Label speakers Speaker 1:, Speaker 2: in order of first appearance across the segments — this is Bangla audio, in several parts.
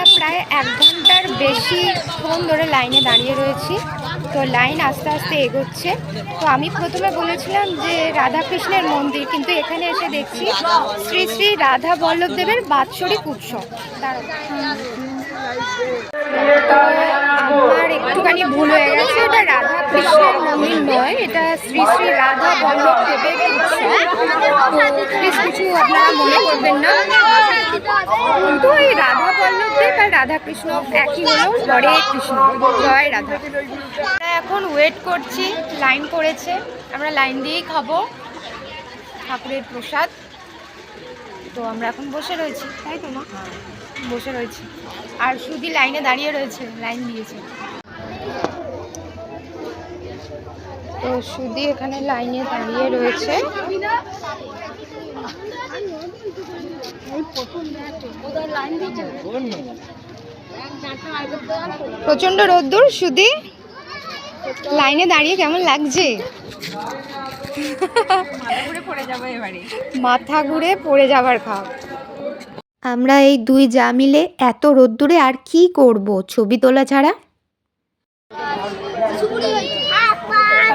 Speaker 1: আমরা প্রায় এক ঘণ্টার বেশি ফোন ধরে লাইনে দাঁড়িয়ে রয়েছি। তো লাইন আস্তে আস্তে এগোচ্ছে। তো আমি প্রথমে বলেছিলাম যে রাধাকৃষ্ণের মন্দির, কিন্তু এখানে এসে দেখছি শ্রী শ্রী রাধা বল্লভদেবের বাৎসরিক উৎসব। আমার একটুখানি ভুল হয়ে গেছে। এটা রাধা কৃষ্ণের মন্দির নয়, এটা শ্রী শ্রী রাধা বল্লভ দেবের কিছু আপনারা মনে করবেন না। কিন্তু এই রাধা বল্লভ দেব আর রাধা কৃষ্ণ একই হলো। হরে কৃষ্ণ, জয় রাধা। এখন ওয়েট করছি লাইন পড়েছে আমরা লাইন দিয়েই খাব ঠাকুরের প্রসাদ। তো আমরা এখন বসে রয়েছি, তাই তো মা? বসে রয়েছি। আর শুধু লাইনে দাঁড়িয়ে রয়েছে লাইন দিয়েছে। তো শুধু এখানে লাইনে দাঁড়িয়ে রয়েছে। প্রচণ্ড রোদ্দুর শুধু লাইনে দাঁড়িয়ে কেমন লাগছে? মাথা ঘুরে পড়ে যাবার খাও আমরা এই দুই যা মিলে এত রোদ্দুরে আর কি করব? ছবি তোলা ছাড়া?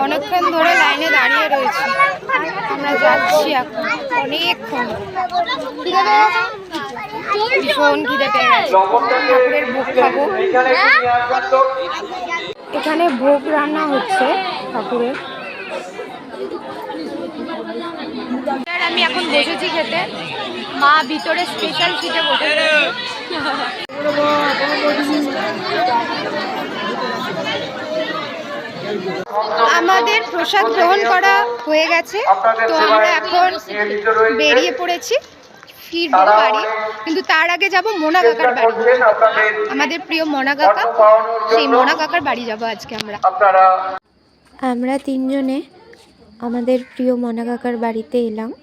Speaker 1: অনেকক্ষণ ধরে লাইনে দাঁড়িয়ে রয়েছি। আমরা যাচ্ছি এখন অনেকক্ষণ। ভীষণ খিদে পেয়ে ভোগ খাব। এখানে ভোগ রান্না হচ্ছে ঠাকুরের। আমি এখন বসেছি খেতে। মা ভিতরে স্পেশাল সিটে বসে আমাদের প্রসাদ গ্রহণ করা হয়ে গেছে। তো আমরা এখন বেরিয়ে পড়েছি। ফিরবো বাড়ি। কিন্তু তার আগে যাব মোনা কাকার বাড়ি। আমাদের প্রিয় মোনা কাকা। সেই মোনা কাকার বাড়ি যাব আজকে আমরা। আমরা তিনজনে আমাদের প্রিয় মনা কাকার বাড়িতে এলাম।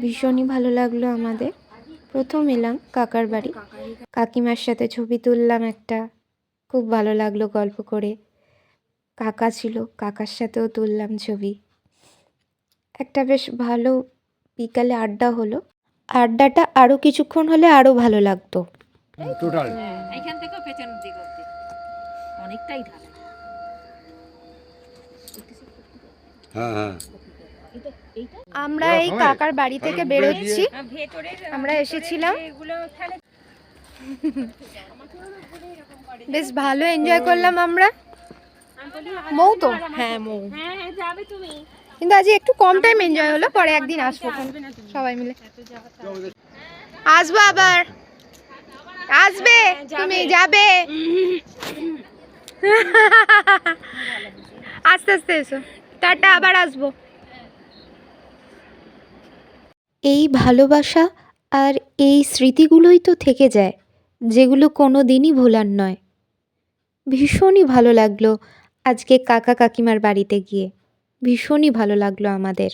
Speaker 1: ভীষণই ভালো লাগল আমাদের। প্রথম এলাম কাকার বাড়ি। কাকিমার সাথে ছবি তুললাম একটা। খুব ভালো লাগল গল্প করে। কাকা ছিল কাকার সাথেও তুললাম ছবি। একটা বেশ ভালো বিকালে আড্ডা হলো। আড্ডাটা আরও কিছুক্ষণ হলে আরও ভালো লাগতো।
Speaker 2: টোটাল।
Speaker 3: দিক অনেকটাই ঢালা
Speaker 2: হ্যাঁ হ্যাঁ।
Speaker 1: আমরা এই কাকার বাড়ি থেকে বেরোচ্ছি। আমরা এসেছিলাম। বেশ ভালো এনজয় করলাম আমরা। মৌ তো? হ্যাঁ মৌ।
Speaker 3: যাবে তুমি
Speaker 1: কিন্তু আজ একটু কম টাইম এনজয় হলো পরে একদিন আসব। সবাই মিলে। আসব আবার। আসবে তুমি যাবে। আস্তে আস্তে এসো। টাটা, আবার আসব। এই ভালোবাসা আর এই স্মৃতিগুলোই তো থেকে যায়, যেগুলো কোনো দিনই ভোলার নয়। ভীষণই ভালো লাগল আজকে কাকা কাকিমার বাড়িতে গিয়ে। ভীষণই ভালো লাগল আমাদের।